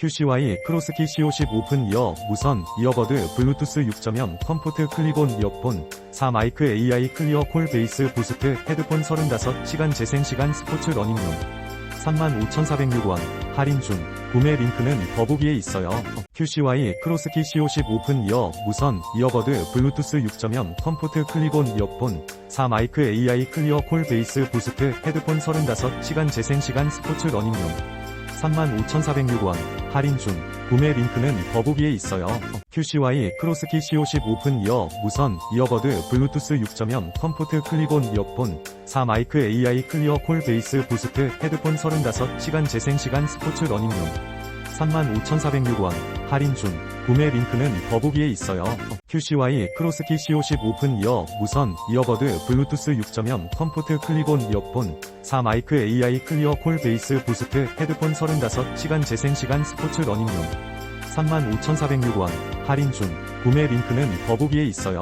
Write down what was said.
QCY 크로스키 CO10 오픈 이어 무선 이어버드 블루투스 6.0 컴포트 클립온 이어폰 4 마이크 AI 클리어 콜 베이스 부스트 헤드폰 35시간 재생시간 스포츠 러닝용 35,406원 할인 중. 구매 링크는 더보기에 있어요. QCY 크로스키 CO10 오픈 이어 무선 이어버드 블루투스 6.0 컴포트 클립온 이어폰 4 마이크 AI 클리어 콜 베이스 부스트 헤드폰 35시간 재생시간 스포츠 러닝용 35,406원. 할인 중. 구매 링크는 더보기에 있어요. QCY 크로스키 CO10 오픈 이어 무선 이어버드 블루투스 6.0 컴포트 클립온 이어폰 4 마이크 AI 클리어 콜 베이스 부스트 헤드폰 35시간 재생시간 스포츠 러닝용 35,406원 할인 중 구매 링크는 더보기에 있어요. QCY 크로스키 CO10 오픈 이어 무선 이어버드 블루투스 6.0 컴포트 클립온 이어폰 4 마이크 AI 클리어 콜 베이스 부스트 헤드폰 35시간 재생시간 스포츠 러닝용 35,406원 할인 중 구매 링크는 더보기에 있어요.